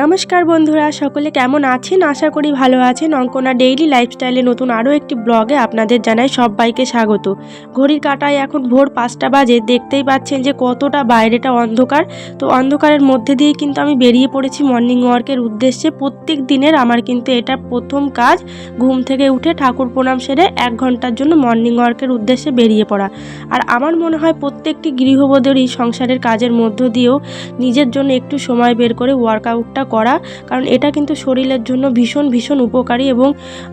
নমস্কার বন্ধুরা, সকলে কেমন আছেন? আশা করি ভালো আছেন। অঙ্কনা ডেইলি লাইফস্টাইলে নতুন আরও একটি ব্লগে আপনাদের জানাই সবাইকে স্বাগত। ঘড়ির কাটায় এখন ভোর পাঁচটা বাজে, দেখতেই পাচ্ছেন যে কতটা বাইরেটা অন্ধকার। তো অন্ধকারের মধ্যে দিয়ে কিন্তু আমি বেরিয়ে পড়েছি মর্নিং ওয়ার্কের উদ্দেশ্যে। প্রত্যেক দিনের আমার কিন্তু এটা প্রথম কাজ, ঘুম থেকে উঠে ঠাকুর প্রণাম সেরে এক ঘণ্টার জন্য মর্নিং ওয়ার্কের উদ্দেশ্যে বেরিয়ে পড়া। আর আমার মনে হয় প্রত্যেকটি গৃহবধূরই সংসারের কাজের মধ্য দিয়েও নিজের জন্য একটু সময় বের করে ওয়ার্কআউটটা করা, কারণ এটা কিন্তু শরীরের জন্য ভীষণ ভীষণ উপকারী এবং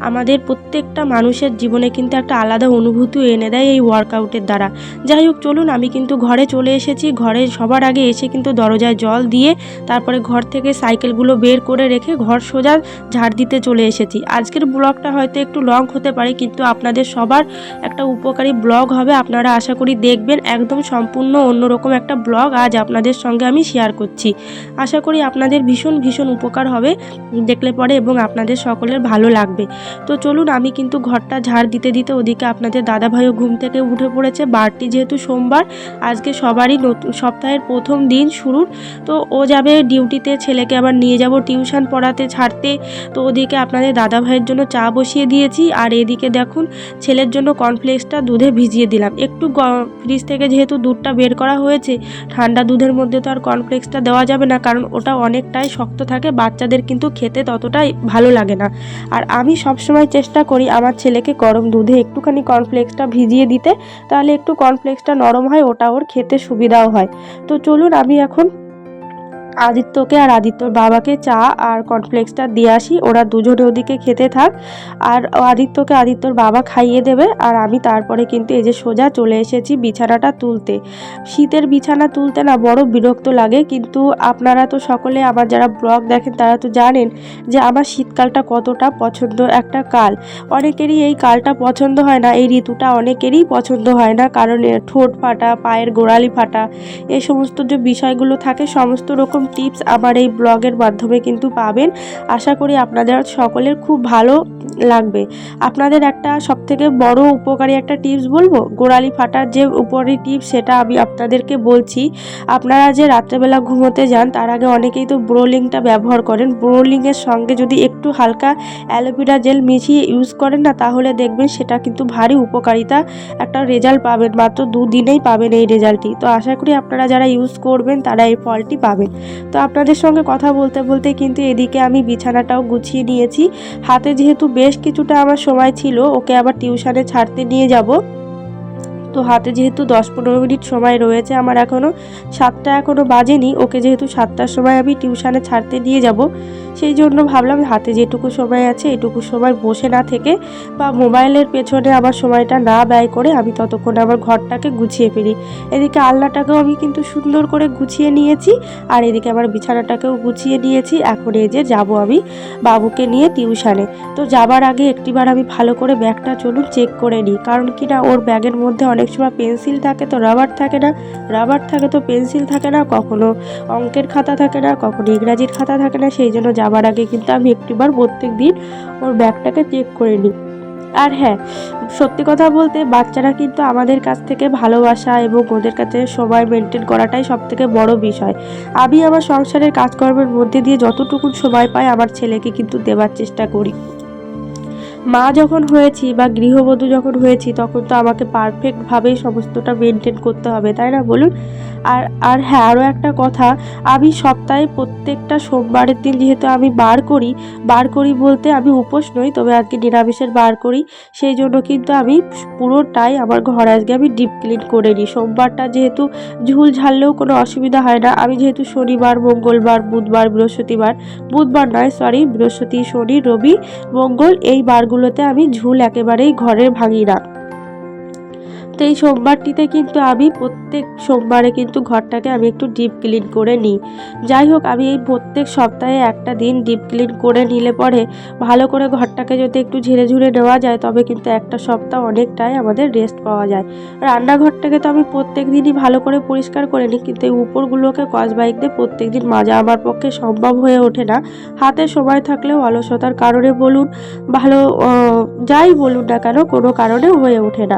আমাদের প্রত্যেকটা মানুষের জীবনে কিন্তু একটা আলাদা অনুভূতি এনে দেয় এই ওয়ার্কআউটের দ্বারা। যাই হোক, চলুন, আমি কিন্তু ঘরে চলে এসেছি। ঘরে সবার আগে এসে কিন্তু দরজায় জল দিয়ে তারপরে ঘর থেকে সাইকেলগুলো বের করে রেখে ঘর সোজা ঝাড় দিতে চলে এসেছি। আজকের ব্লগটা হয়তো একটু লং হতে পারে, কিন্তু আপনাদের সবার একটা উপকারী ব্লগ হবে। আপনারা আশা করি দেখবেন, একদম সম্পূর্ণ অন্যরকম একটা ব্লগ আজ আপনাদের সঙ্গে আমি শেয়ার করছি। আশা করি আপনাদের ভীষণ ভীষণ উপকার হবে। দেখলে পরে এবং আপনাদের সকলের ভালো লাগবে। তো চলুন, আমি কিন্তু ঘরটা ঝাড় দিতে দিতে ওদিকে আপনাদের দাদাভাইও ঘুম থেকে উঠে পড়েছে। বারটি যেহেতু সোমবার, আজকে সবারই নতুন, সপ্তাহের প্রথম দিন শুরুর। তো ও যাবে ডিউটিতে, ছেলেকে আবার নিয়ে যাব টিউশন পড়াতে, ছাড়তে। তো ওদিকে আপনাদের দাদাভাইয়ের জন্য চা বসিয়ে দিয়েছি। আর এদিকে দেখুন, ছেলের জন্য কর্নফ্লেক্সটা দুধে ভিজিয়ে দিলাম। একটু ফ্রিজ থেকে যেহেতু দুধটা বের করা হয়েছে, ঠান্ডা দুধের মধ্যে তো আর কর্নফ্লেক্সটা দেওয়া যাবে না, কারণ ওটা অনেকটাই শক্ত থাকে, বাচ্চাদের কিন্তু খেতে ততটাই ভালো লাগে না। আর আমি সবসময় চেষ্টা করি আমার ছেলেকে গরম দুধে একটুখানি কর্নফ্লেক্সটা ভিজিয়ে দিতে, তাহলে একটু কর্নফ্লেক্সটা নরম হয়, ওটা ওর খেতে সুবিধাও হয়। তো চলুন আমি এখন আদিত্যকে আর আদিত্যর বাবাকে চা আর কর্নফ্লেক্সটা দিয়ে আসি। ওরা দুজনে ওদিকে খেতে থাক। আর আদিত্যকে আদিত্যর বাবা খাইয়ে দেবে। আর আমি তারপরে কিন্তু এই যে সোজা চলে এসেছি বিছানাটা তুলতে। শীতের বিছানা তুলতে না বড় বিরক্ত লাগে। কিন্তু আপনারা তো সকলে আমার যারা ব্লগ দেখেন, তারা তো জানেন যে আমার শীতকালটা কতটা পছন্দ একটা কাল। অনেকেরই এই কালটা পছন্দ হয় না, এই ঋতুটা অনেকেরই পছন্দ হয় না। কারণ ঠোঁট ফাটা, পায়ের গোড়ালি ফাটা এই সমস্ত যে বিষয়গুলো থাকে, সমস্ত রকম টিপস আমার এই ব্লগের মাধ্যমে কিন্তু পাবেন। আশা করি আপনাদের সকলের খুব ভালো লাগবে। আপনাদের একটা সবথেকে বড় উপকারী একটা টিপস বলব? গোড়ালি ফাটার যে উপরি টিপস সেটা আমি আপনাদেরকে বলছি। আপনারা যে রাত্রেবেলা ঘুমোতে যান, তার আগে অনেকেই তো ব্রোলিংটা ব্যবহার করেন। ব্রোলিংয়ের সঙ্গে যদি একটু হালকা অ্যালোভেরা জেল মিশিয়ে ইউজ করেন না, তাহলে দেখবেন সেটা কিন্তু ভারী উপকারিতা একটা রেজাল্ট পাবেন। মাত্র দুদিনেই পাবেন এই রেজাল্টটি তো আশা করি আপনারা যারা ইউজ করবেন, তারা এই ফলটি পাবেন। তো আপনাদের সঙ্গে কথা বলতে বলতে কিন্তু এদিকে আমি বিছানাটাও গুছিয়ে নিয়েছি। হাতে যেহেতু বেশ কিছুটা আমার সময় ছিল, ওকে আবার টিউশনে ছাড়তে নিয়ে যাব। তো হাতে যেহেতু দশ পনেরো মিনিট সময় রয়েছে, আমার এখনও সাতটা এখনও বাজেনি। ওকে যেহেতু সাতটার সময় আমি টিউশানে ছাড়তে দিয়ে যাব, সেই জন্য ভাবলাম হাতে যেটুকু সময় আছে, এটুকু সময় বসে না থেকে বা মোবাইলের পেছনে আমার সময়টা না ব্যয় করে আমি ততক্ষণে আমার ঘরটাকে গুছিয়ে ফেলি। এদিকে আলনাটাকেও আমি কিন্তু সুন্দর করে গুছিয়ে নিয়েছি আর এদিকে আমার বিছানাটাকেও গুছিয়ে নিয়েছি। এখন এই যে যাব আমি বাবুকে নিয়ে টিউশানে। তো যাবার আগে একটিবার আমি ভালো করে ব্যাগটা চলুন চেক করে নিই, কারণ কি না ওর ব্যাগের মধ্যে অনেক সময় পেন্সিল থাকে তো রাবার থাকে না রাবার থাকে তো পেন্সিল থাকে না, কখনো অঙ্কের খাতা থাকে না, কখনো ইংরাজির খাতা থাকে না, সেই জন্য যাবার আগে কিন্তু আমি একটিবার প্রত্যেক দিন ওর ব্যাগটাকে চেক করে নিই। আর হ্যাঁ সত্যি কথা বলতে বাচ্চারা কিন্তু আমাদের কাছ থেকে ভালোবাসা এবং ওদের কাছে সময় মেনটেন করাটাই সব থেকে বড় বিষয়। আমি আমার সংসারের কাজকর্মের মধ্যে দিয়ে যতটুকু সময় পাই আমার ছেলেকে কিন্তু দেওয়ার চেষ্টা করি। মা যখন হয়েছি বা গৃহবধূ যখন হয়েছি, তখন তো আমাকে পারফেক্টভাবেই সমস্তটা মেনটেন করতে হবে, তাই না? বলুন। আর আর হ্যাঁ আরও একটা কথা, আমি সপ্তাহে প্রত্যেকটা সোমবারের দিন যেহেতু আমি বার করি বার করি বলতে আমি উপোস নই, তবে আজকে নিরামিষের বার করি, সেই জন্য কিন্তু আমি পুরোটাই আমার ঘর আজকে আমি ডিপ ক্লিন করে নিই। সোমবারটা যেহেতু ঝুল ঝাড়লেও কোনো অসুবিধা হয় না, আমি যেহেতু শনিবার, মঙ্গলবার, বুধবার, বৃহস্পতিবার, বুধবার নয় সরি বৃহস্পতি, শনি, রবি, মঙ্গল এই বারগুলোতে আমি ঝুল একেবারেই ঘরের ভাঙি না তো এই সোমবারটিতে কিন্তু আমি প্রত্যেক সোমবারে কিন্তু ঘরটাকে আমি একটু ডিপ ক্লিন করে নিই। যাই হোক, আমি এই প্রত্যেক সপ্তাহে একটা দিন ডিপ ক্লিন করে নিলে পরে ভালো করে ঘরটাকে যদি একটু ঝেড়ে ঝুড়ে নেওয়া যায়, তবে কিন্তু একটা সপ্তাহ অনেকটাই আমাদের রেস্ট পাওয়া যায়। রান্নাঘরটাকে তো আমি প্রত্যেক দিনই ভালো করে পরিষ্কার করে নিই, কিন্তু এই উপরগুলোকে কস বাইক দিয়ে প্রত্যেক দিন মাজা আমার পক্ষে সম্ভব হয়ে ওঠে না। হাতে সময় থাকলেও অলসতার কারণে বলুন, ভালো যাই বলুন না কেন, কোনো কারণে হয়ে ওঠে না।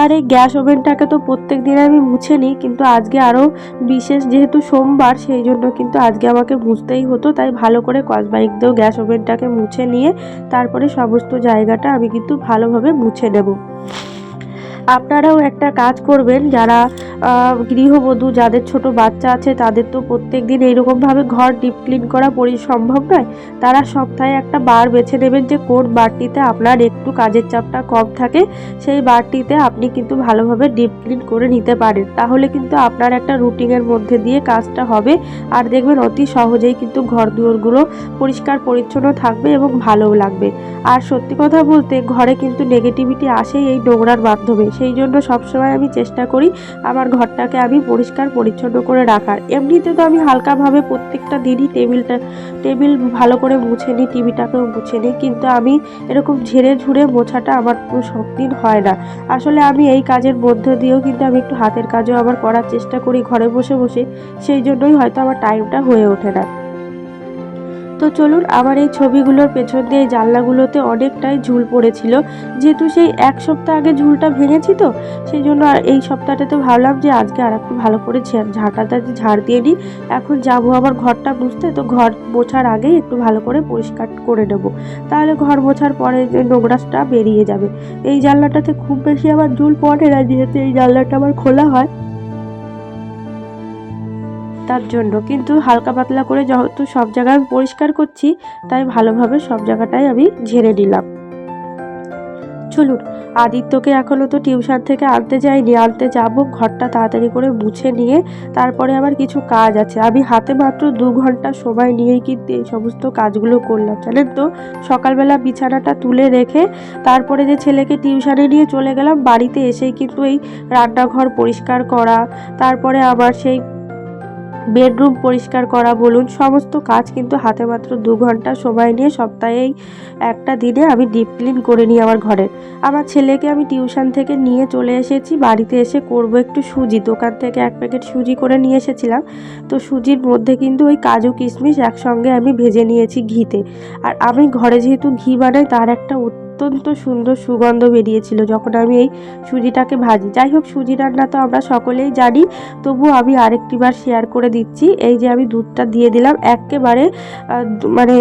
আর এই গ্যাস ওভেনটাকে তো প্রত্যেক দিন আমি মুছে নিই, কিন্তু আজকে আরও বিশেষ যেহেতু সোমবার, সেই জন্য কিন্তু আজকে আমাকে মুছতেই হতো, তাই ভালো করে কসবাইক দিয়েও গ্যাস ওভেনটাকে মুছে নিয়ে তারপরে সমস্ত জায়গাটা আমি কিন্তু ভালোভাবে মুছে নেব। আপনারাও একটা কাজ করবেন, যারা গৃহবধূ, যাদের ছোট বাচ্চা আছে, তাদের তো প্রত্যেক দিন এইরকমভাবে ঘর ডিপ ক্লিন করা পরি সম্ভব নয়। তারা সপ্তাহে একটা বার বেছে নেবেন যে কোন বারটিতে আপনার একটু কাজের চাপটা কম থাকে, সেই বারটিতে আপনি কিন্তু ভালোভাবে ডিপ ক্লিন করে নিতে পারেন। তাহলে কিন্তু আপনার একটা রুটিনের মধ্যে দিয়ে কাজটা হবে। আর দেখবেন অতি সহজেই কিন্তু ঘর দুয়ারগুলো পরিষ্কার পরিচ্ছন্ন থাকবে এবং ভালোও লাগবে। আর সত্যি কথা বলতে, ঘরে কিন্তু নেগেটিভিটি আসেই এই নোংরার মাধ্যমে। সেই জন্য সবসময় আমি চেষ্টা করি আমার ঘরটাকে আমি পরিষ্কার পরিচ্ছন্ন করে রাখার। এমনিতে তো আমি হালকাভাবে প্রত্যেকটা দিনই টেবিলটা, টেবিল ভালো করে মুছে নিই, টিভিটাকেও মুছে নিই, কিন্তু আমি এরকম ঝেড়ে ঝুড়ে মোছাটা আমার সব দিন হয় না। আসলে আমি এই কাজের মধ্য দিয়েও কিন্তু আমি একটু হাতের কাজও আবার করার চেষ্টা করি, ঘরে বসে বসে, সেই জন্যই হয়তো আমার টাইমটা হয়ে ওঠে না। তো চলুন, আমার এই ছবিগুলোর পেছন দিয়ে জানলাগুলোতে অনেকটাই ঝুল পড়েছিল। যেহেতু সেই এক সপ্তাহ আগে ঝুলটা ভেঙেছি তো, সেই জন্য আর এই সপ্তাহটাতে ভাবলাম যে আজকে আর একটু ভালো করে ঝাঁটাটা ঝাড় দিয়ে নিই। এখন যাব আবার ঘরটা মুছতে তো ঘর মোছার আগেই একটু ভালো করে পরিষ্কার করে নেব। তাহলে ঘর মোছার পরে যে নোংরাটা বেরিয়ে যাবে। এই জানলাটাতে খুব বেশি আবার ঝুল পড়ে না, যেহেতু এই জানলাটা আমার খোলা হয়। তার জন্য। কিন্তু হালকা পাতলা করে যেহেতু সব জায়গায় আমি পরিষ্কার করছি, তাই ভালোভাবে সব জায়গাটাই আমি ঝেড়ে নিলাম। চলুন, আদিত্যকে এখনও তো টিউশন থেকে আনতে যাইনি। আনতে যাব, ঘরটা তাড়াতাড়ি করে মুছে নিয়ে তারপরে আবার কিছু কাজ আছে। আমি হাতে মাত্র দু ঘণ্টা সময় নিয়েই কিন্তু এই সমস্ত কাজগুলো করলাম, জানেন তো? সকালবেলা বিছানাটা তুলে রেখে তারপরে যে ছেলেকে টিউশনে নিয়ে চলে গেলাম, বাড়িতে এসেই কিন্তু এই রান্নাঘর পরিষ্কার করা, তারপরে আবার সেই বেডরুম পরিষ্কার করা, বলুন, সমস্ত কাজ কিন্তু হাতে মাত্র দু ঘণ্টা সময় নিয়ে সপ্তাহেই একটা দিনে আমি ডিপ ক্লিন করে নিই আমার ঘরে। আমার ছেলেকে আমি টিউশন থেকে নিয়ে চলে এসেছি, বাড়িতে এসে করব একটু সুজি। দোকান থেকে এক প্যাকেট সুজি করে নিয়ে এসেছিলাম। তো সুজির মধ্যে কিন্তু ওই কাজু কিশমিশ একসঙ্গে আমি ভেজে নিয়েছি ঘিতে। আর আমি ঘরে যেহেতু ঘি বানাই, তার একটা অত্যন্ত সুন্দর সুগন্ধ বেরিয়েছিল যখন আমি এই সুজিটাকে ভাজি। যাই হোক, সুজি রান্না তো আমরা সকলেই জানি তবু আমি আরেকটিবার শেয়ার করে দিচ্ছি। এই যে আমি দুধটা দিয়ে দিলাম, একেবারে মানে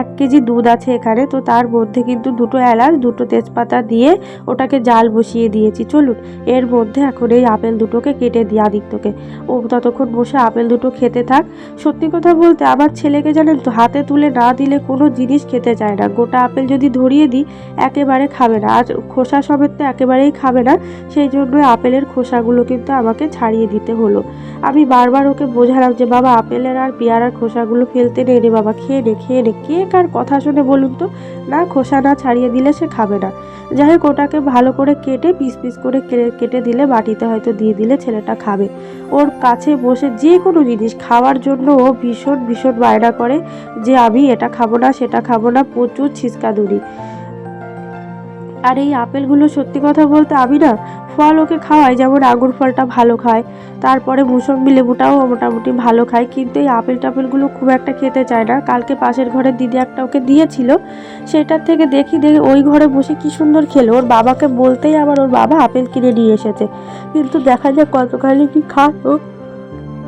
এক কেজি দুধ আছে এখানে, তো তার মধ্যে কিন্তু দুটো এলাচ, দুটো তেজপাতা দিয়ে ওটাকে জাল বসিয়ে দিয়েছি। চলুন, এর মধ্যে এখন এই আপেল দুটোকে কেটে দিই আদিত্যকে। ও ততক্ষণ বসে আপেল দুটো খেতে থাক। সত্যি কথা বলতে আমার ছেলেকে জানেন তো, হাতে তুলে না দিলে কোনো জিনিস খেতে চায় না। গোটা আপেল যদি ধরিয়ে দিই, একেবারে খাবে না। আর খোসা সমেত তো একেবারেই খাবে না, সেই জন্য আপেলের খোসাগুলো কিন্তু আমাকে ছাড়িয়ে দিতে হলো। আমি বারবার ওকে বোঝালাম যে, বাবা, আপেলের আর পেয়ারার খোসাগুলো ফেলতে নেই রে বাবা, খেয়ে নে খেয়ে নে কে কার কথা শুনে বলুন তো, না খোসা না ছাড়িয়ে দিলে সে খাবে না। যাই হোক ওটাকে ভালো করে কেটে পিস পিস করে কেটে দিলে বাটিতে হয়তো দিয়ে দিলে ছেলেটা খাবে। ওর কাছে বসে যে কোনো জিনিস খাওয়ার জন্য ও ভীষণ ভীষণ বায়না করে যে, আমি এটা খাব না, সেটা খাব না, প্রচুর ছিচকা দূরি আর এই আপেলগুলো সত্যি কথা বলতে আমি না ফল ওকে খাওয়াই যেমন আঙুর ফলটা ভালো খায়। তারপরে মুসম্বি লেবুটাও মোটামুটি ভালো খায়, কিন্তু এই আপেল টাপেলগুলো খুব একটা খেতে চায় না। কালকে পাশের ঘরের দিদি একটা ওকে দিয়েছিল, সেটার থেকে দেখি দেখি ওই ঘরে বসে কি সুন্দর খেলো। ওর বাবাকে বলতেই আবার ওর বাবা আপেল কিনে নিয়ে এসেছে। কিন্তু দেখা যাক কতখানি কি খাতো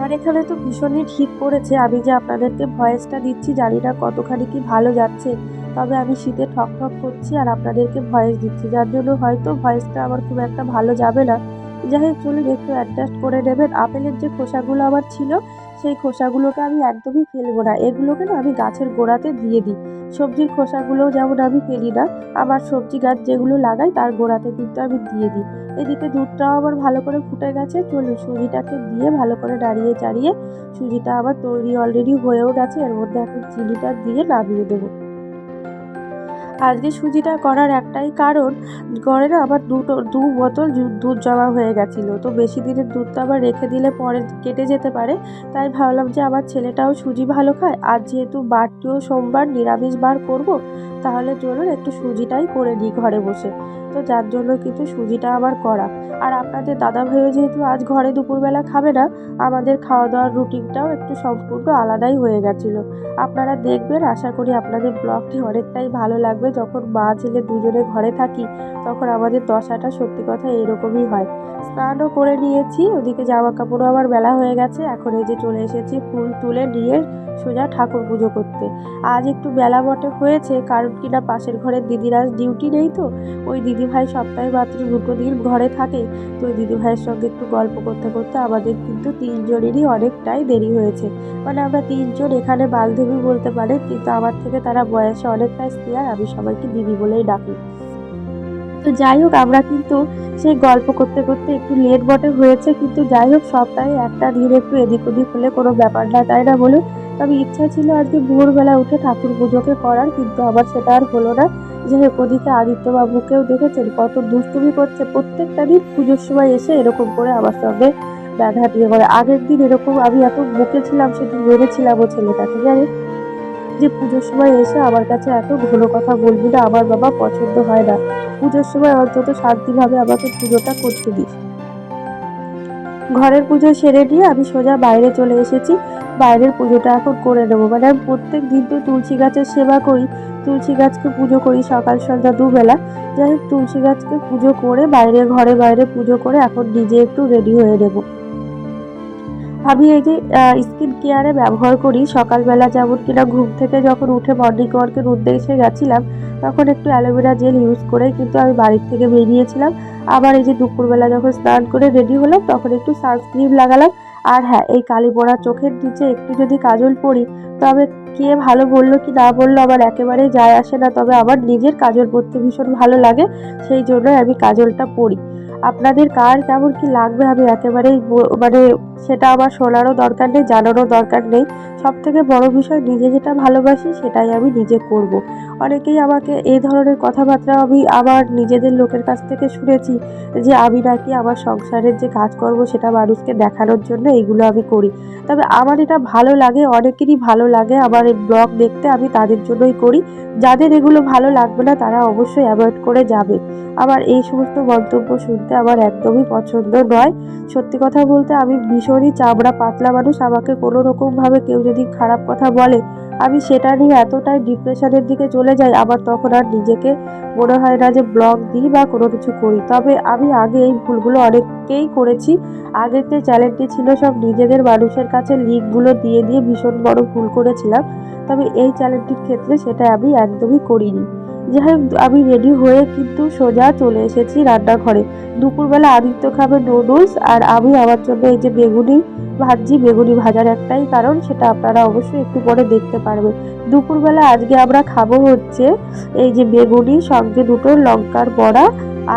আর এখানে তো ভীষণই ঠিক পড়েছে আমি যে আপনাদেরকে ভয়েসটা দিচ্ছি, জানি না কতখানি কি ভালো যাচ্ছে। তবে আমি শীতে ঠক ঠক করছি আর আপনাদেরকে ভয়েস দিচ্ছি। যার জন্য হয়তো ভয়েসটা আমার খুব একটা ভালো যাবে না। যাই হোক, চলুন একটু অ্যাডজাস্ট করে নেবেন। আপেলের যে খোসাগুলো আমার ছিল, সেই খোসাগুলোকে আমি একদমই ফেলব না। এগুলোকে না আমি গাছের গোড়াতে দিয়ে দিই। সবজির খোসাগুলোও যেমন আমি ফেলি না আমার সবজি গাছ যেগুলো লাগাই, তার গোড়াতে কিন্তু আমি দিয়ে দিই। এদিকে দুধটাও আমার ভালো করে ফুটে গেছে। চলুন, সুজিটাকে দিয়ে ভালো করে নাড়িয়ে চাড়িয়ে, সুজিটা আমার তৈরি অলরেডি হয়েও গেছে। এর মধ্যে এখন চিনিটা দিয়ে নামিয়ে দেবো। আজকে সুজিটা করার একটাই কারণ, ঘরে না আবার দুটো, দু বোতল দুধ জমা হয়ে গেছিল। তো বেশি দিনের দুধটা আবার রেখে দিলে পরে কেটে যেতে পারে। তাই ভাবলাম যে আমার ছেলেটাও সুজি ভালো খায়। আর যেহেতু বারটিও সোমবার, নিরামিষ বার করব, তাহলে চলুন একটু সুজিটাই করে নিই ঘরে বসে। তো যার জন্য কিন্তু সুজিটা আবার করা। আর আপনাদের দাদা ভাইও যেহেতু আজ ঘরে দুপুরবেলা খাবে না, আমাদের খাওয়া দাওয়ার রুটিনটাও একটু সম্পূর্ণ আলাদাই হয়ে গেছিল। আপনারা দেখবেন, আশা করি আপনাদের ব্লগটি অনেকটাই ভালো লাগবে। যখন মা ছেলে দুজনে ঘরে থাকি, তখন আমাদের দশাটা সত্যি কথা এরকমই হয়। স্নানও করে নিয়েছি, ওদিকে জামা কাপড়ও আমার বেলা হয়ে গেছে। এখন এই যে চলে এসেছি ফুল তুলে নিয়ে সোজা ঠাকুর পুজো করতে। আজ একটু বেলা বটে হয়েছে, কারণ কিনা পাশের ঘরের দিদির ডিউটি নেই তো। ওই দিদিভাই সপ্তাহে মাত্র দুটো দিন ঘরে থাকে, তো ওই দিদিভাইয়ের সঙ্গে একটু গল্প করতে করতে আমাদের কিন্তু তিনজনেরই অনেকটাই দেরি হয়েছে। মানে আমরা তিনজন এখানে বান্ধবী বলতে পারে কিন্তু আমার থেকে তারা বয়সে অনেকটাই সিনিয়র আমি সবাইকে দিদি বলেই ডাকি। তো যাই হোক, আমরা কিন্তু সেই গল্প করতে করতে একটু লেট বটে হয়েছে, কিন্তু যাই হোক, সপ্তাহে একটা দিন একটু এদিক ওদিক হলে কোনো ব্যাপার না, তাই না বলুন? তবে ইচ্ছা ছিল আজকে ভোরবেলা উঠে ঠাকুর পুজোকে করার, কিন্তু আবার সেটা আর হলো না। যাই হোক, ওদিকে আদিত্যবাবুকেও দেখেছেন, কত দুষ্টুমি করছে। প্রত্যেকটা দিন পুজোর সময় এসে এরকম করে আমার সঙ্গে দিয়ে করে। আগের দিন এরকম আমি এত বকেছিলাম সেদিন ভেবেছিলাম ও ছেলেটাকে। জানি যে পুজোর সময় এসে আমার কাছে এত ঘন কথা বলবি না, আমার বাবা পছন্দ হয় না। পুজোর সময় অন্তত শান্তিভাবে আমাকে পুজোটা করতে দিস। ঘরের পুজো সেরে নিয়ে আমি সোজা বাইরে চলে এসেছি। বাইরের পুজোটা এখন করে নেব। মানে আমি প্রত্যেক দিন তো তুলসী গাছের সেবা করি। তুলসী গাছকে পুজো করি সকাল, সন্ধ্যা, দুবেলা। যাই হোক, তুলসী গাছকে পুজো করে বাইরে, ঘরে বাইরে পুজো করে এখন নিজে একটু রেডি হয়ে নেব। আমি এই যে স্কিন কেয়ারে ব্যবহার করি, সকালবেলা যেমন কিনা ঘুম থেকে যখন উঠে মর্নিং ওয়ার্কের উদ্দেশ্যে গেছিলাম, তখন একটু অ্যালোভেরা জেল ইউজ করে কিন্তু আমি বাড়ির থেকে বেরিয়েছিলাম। আবার এই যে দুপুরবেলা যখন স্নান করে রেডি হলাম, তখন একটু সানস্ক্রিন লাগালাম। আর হ্যাঁ এই কালি পড়া চোখের নিচে একটু যদি কাজল পরি তবে কে ভালো বলল কি না বলল আমার একেবারেই যায় আসে না। তবে আমার নিজের কাজল পরতে ভীষণ ভালো লাগে, সেই জন্যই আমি কাজলটা পরি আপনাদের কার কেমন কি লাগবে আমি একেবারেই মানে সেটা আমার শোনারও দরকার নেই, জানারও দরকার নেই। সব থেকে বড় বিষয়, নিজে যেটা ভালোবাসি সেটাই আমি নিজে করব। অনেকেই আমাকে এই ধরনের কথাবার্তা আমি আমার নিজেদের লোকের কাছ থেকে শুনেছি যে, আমি নাকি আমার সংসারের যে কাজ করব সেটা মানুষকে দেখানোর জন্য এইগুলো আমি করি। তবে আমার এটা ভালো লাগে, অনেকেরই ভালো লাগে আমার এই ব্লগ দেখতে, আমি তাদের জন্যই করি। যাদের এগুলো ভালো লাগবে না, তারা অবশ্যই অ্যাভয়েড করে যাবে। আমার এই সমস্ত মন্তব্য শুনতে আমার একদমই পছন্দ নয়। সত্যি কথা বলতে আমি ভীষণই চামড়া পাতলা মানুষ আমাকে কোনো রকমভাবে কেউ যদি খারাপ কথা বলে, আমি সেটা নিয়ে এতটাই ডিপ্রেশনের দিকে চলে যাই, আবার তখন আর নিজেকে মনে হয় না যে ব্লগ দিই বা কোনো কিছু করি। তবে আমি আগে এই ভুলগুলো অনেককেই করেছি। আগের যে চ্যানেলটি ছিল সব নিজেদের মানুষের কাছে লিঙ্কগুলো দিয়ে দিয়ে ভীষণ বড় ভুল করেছিলাম। তবে এই চ্যানেলটির ক্ষেত্রে সেটা আমি একদমই করিনি। যাই আমি রেডি হয়ে কিন্তু সোজা চলে এসেছি রান্নাঘরে। দুপুরবেলা আদিত্য খাবে নুডলস আর আমি আমার জন্য এই যে বেগুনি ভাজি বেগুনি ভাজার একটাই কারণ, সেটা আপনারা অবশ্যই একটু পরে দেখতে পারবেন। দুপুরবেলা আজকে আমরা খাব হচ্ছে এই যে বেগুনি, সঙ্গে দুটো লঙ্কার বড়া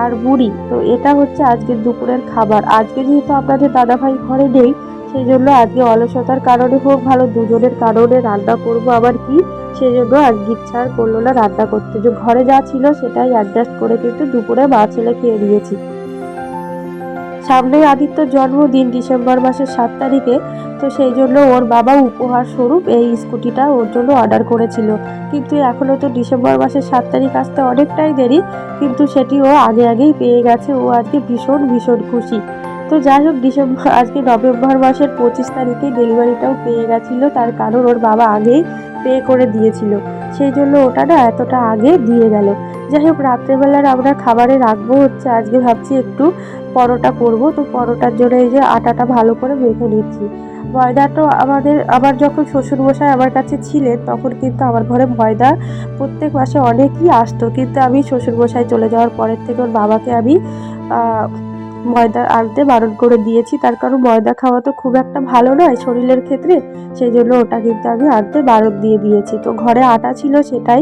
আর মুড়ি। তো এটা হচ্ছে আজকের দুপুরের খাবার। আজকে যেহেতু আপনাদের দাদাভাই ঘরে নেই সেই জন্য আজকে অলসতার কারণে হোক, ভালো দুজনের কারণে রান্না করব। আবার কি? সেই জন্য আজকে ইচ্ছা আর করল না রান্না করতে। যে ঘরে যা ছিল সেটাই অ্যাডজাস্ট করে কিন্তু দুপুরে মা ছেলে খেয়ে দিয়েছি সামনেই আদিত্যর জন্মদিন ডিসেম্বর মাসের সাত তারিখে, তো সেই জন্য ওর বাবা উপহার স্বরূপ এই স্কুটিটা ওর জন্য অর্ডার করেছিল। কিন্তু এখনও তো ডিসেম্বর মাসের সাত তারিখ আসতে অনেকটাই দেরি, কিন্তু সেটি ও আগে আগেই পেয়ে গেছে। ও আজকে ভীষণ ভীষণ খুশি। তো যাই হোক, ডিসেম্বর, আজকে নভেম্বর মাসের পঁচিশ তারিখে ডেলিভারিটাও পেয়ে গেছিল। তার কারণ ওর বাবা আগেই পে করে দিয়েছিল। সেই জন্য ওটা না এতটা আগে দিয়ে গেল। যাই হোক রাত্রেবেলার আমরা খাবারে রাখব হচ্ছে। আজকে ভাবছি একটু পরোটা করব। তো পরোটার জন্য এই যে আটাটা ভালো করে মেখে নিচ্ছি। ময়দাটা আমাদের আবার যখন শ্বশুরমশাই আমার কাছে ছিলেন, তখন কিন্তু আমার ঘরে ময়দা প্রত্যেক মাসে অনেকই আসতো। কিন্তু আমি শ্বশুরমশাই চলে যাওয়ার পরের থেকে ওর বাবাকে আমি ময়দা আনতে বারণ করে দিয়েছি। তার কারণ ময়দা খাওয়া তো খুব একটা ভালো নয় শরীরের ক্ষেত্রে। সেই জন্য ওটা কিন্তু আমি আনতে বারণ দিয়ে দিয়েছি। তো ঘরে আটা ছিল সেটাই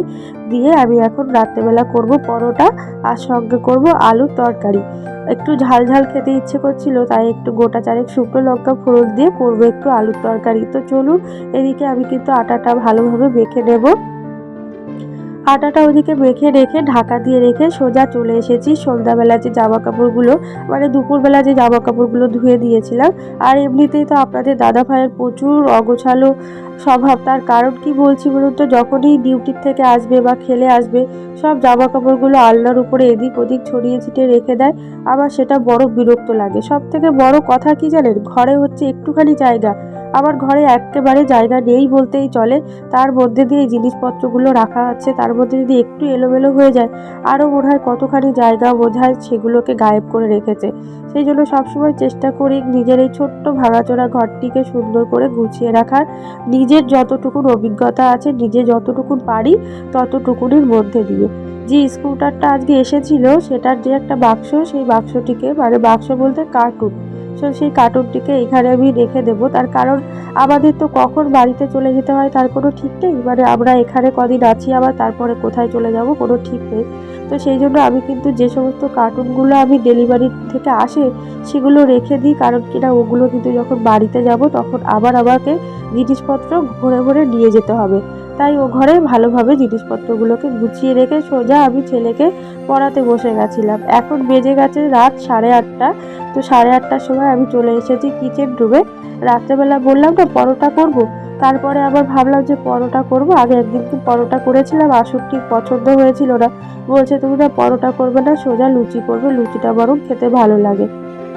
দিয়ে আমি এখন রাত্রেবেলা করব পরোটা আর সঙ্গে করব আলুর তরকারি। একটু ঝাল ঝাল খেতে ইচ্ছে করছিল, তাই একটু গোটা চারেক শুকনো লঙ্কা ফোড়ন দিয়ে করব একটু আলুর তরকারি। তো চলুন, এদিকে আমি কিন্তু আটাটা ভালোভাবে মেখে নেব। আটাটা ওদিকে মেখে রেখে, ঢাকা দিয়ে রেখে সোজা চলে এসেছি সন্ধ্যাবেলা যে জামা কাপড়গুলো মানে দুপুরবেলা যে জামা কাপড়গুলো ধুয়ে দিয়েছিলাম। আর এমনিতেই তো আপনাদের দাদা ভাইয়ের প্রচুর অগোছালো স্বভাব, তার কারণ কি বলছি বলুন তো, যখনই ডিউটির থেকে আসবে বা খেলে আসবে, সব জামা কাপড়গুলো আলনার উপরে এদিক ওদিক ছড়িয়ে ছিটিয়ে রেখে দেয়। আমার সেটা বড় বিরক্ত লাগে। সব থেকে বড় কথা কি জানেন? ঘরে হচ্ছে একটুখানি জায়গা। আমার ঘরে একেবারে জায়গা নেই বলতেই চলে। তার মধ্যে দিয়ে জিনিসপত্রগুলো রাখা আছে, তার মধ্যে যদি একটু এলোমেলো হয়ে যায়, আরও মনে হয় কতখানি জায়গা বোঝায় সেগুলোকে গায়েব করে রেখেছে। সেই জন্য সবসময় চেষ্টা করি নিজের এই ছোট্ট ভাঙাচোরা ঘরটিকে সুন্দর করে গুছিয়ে রাখার। নিজের যতটুকুন অভিজ্ঞতা আছে, নিজে যতটুকুন পারি ততটুকুনির মধ্যে দিয়ে। যে স্কুটারটা আজকে এসেছিল, সেটার যে একটা বাক্স, সেই বাক্সটিকে মানে বাক্স বলতে কার্টুন সো সেই কার্টুনটিকে এখানে আমি রেখে দেবো। তার কারণ আমাদের তো কখন বাড়িতে চলে যেতে হয় তার কোনো ঠিক নেই। মানে আমরা এখানে কদিন আছি, আবার তারপরে কোথায় চলে যাব কোনো ঠিক নেই। তো সেই জন্য আমি কিন্তু যে সমস্ত কার্টুনগুলো আমি ডেলিভারি থেকে আসে সেগুলো রেখে দিই। কারণ কিনা ওগুলো কিন্তু যখন বাড়িতে যাব তখন আবার আমাকে জিনিসপত্র ভরে ভরে নিয়ে যেতে হবে। তাই ও ঘরে ভালোভাবে জিনিসপত্রগুলোকে গুছিয়ে রেখে সোজা আমি ছেলেকে পড়াতে বসে গেছিলাম। এখন বেজে গেছে রাত সাড়ে আটটা। তো সাড়ে আটটার সময় আমি চলে এসেছি কিচেন রুমে রাত্রেবেলা বললাম না পরোটা করব? তারপরে আবার ভাবলাম যে পরোটা করব। আগে একদিন কি পরোটা করেছিলাম আসুর ঠিক পছন্দ হয়েছিল না। বলছে, তুমি না পরোটা করবে না, সোজা লুচি করবে, লুচিটা বরং খেতে ভালো লাগে।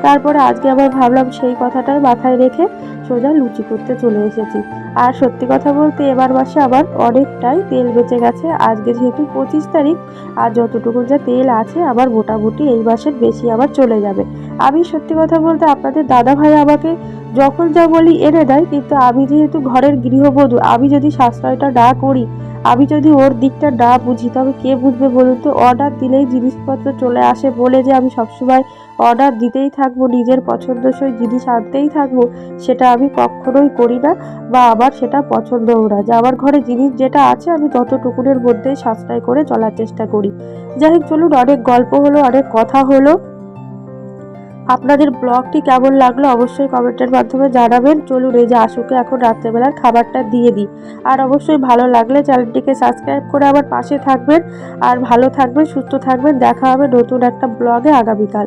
তারপরে আজকে আবার ভাবলাম সেই কথাটাই মাথায় রেখে সোজা লুচি করতে চলে এসেছি। আর সত্যি কথা বলতে এবার মাসে আবার অনেকটাই তেল বেঁচে গেছে। আজকে যেহেতু পঁচিশ তারিখ, আর যতটুকু যা তেল আছে, আবার মোটামুটি এই মাসের বেশি আবার চলে যাবে। আমি সত্যি কথা বলতে আপনাদের দাদা ভাই আমাকে যখন যা বলি এনে দেয়, কিন্তু আমি যেহেতু ঘরের গৃহবধূ, আমি যদি সাশ্রয়টা না করি, আমি যদি ওর দিকটা না বুঝি, তবে কে বুঝবে বলুন তো? অর্ডার দিলেই জিনিসপত্র চলে আসে বলে যে আমি সবসময় অর্ডার দিতেই থাকব, নিজের পছন্দসই জিনিস আনতেই থাকব, সেটা আমি কখনোই করি না। বা আমার সেটা পছন্দও না। যে আমার ঘরে জিনিস যেটা আছে, আমি ততটুকুনের মধ্যেই সাশ্রয় করে চলার চেষ্টা করি। যাই হোক, চলুন অনেক গল্প হলো, অনেক কথা হলো। আপনাদের ব্লগটি কেমন লাগল অবশ্যই কমেন্টের মাধ্যমে জানাবেন। চলুন এই যে আশুকে এখন রাত্রেবেলার খাবারটা দিয়ে দিই। আর অবশ্যই ভালো লাগলে চ্যানেলটিকে সাবস্ক্রাইব করে আমার পাশে থাকবেন। আর ভালো থাকবেন, সুস্থ থাকবেন। দেখা হবে নতুন একটা ব্লগে আগামীকাল।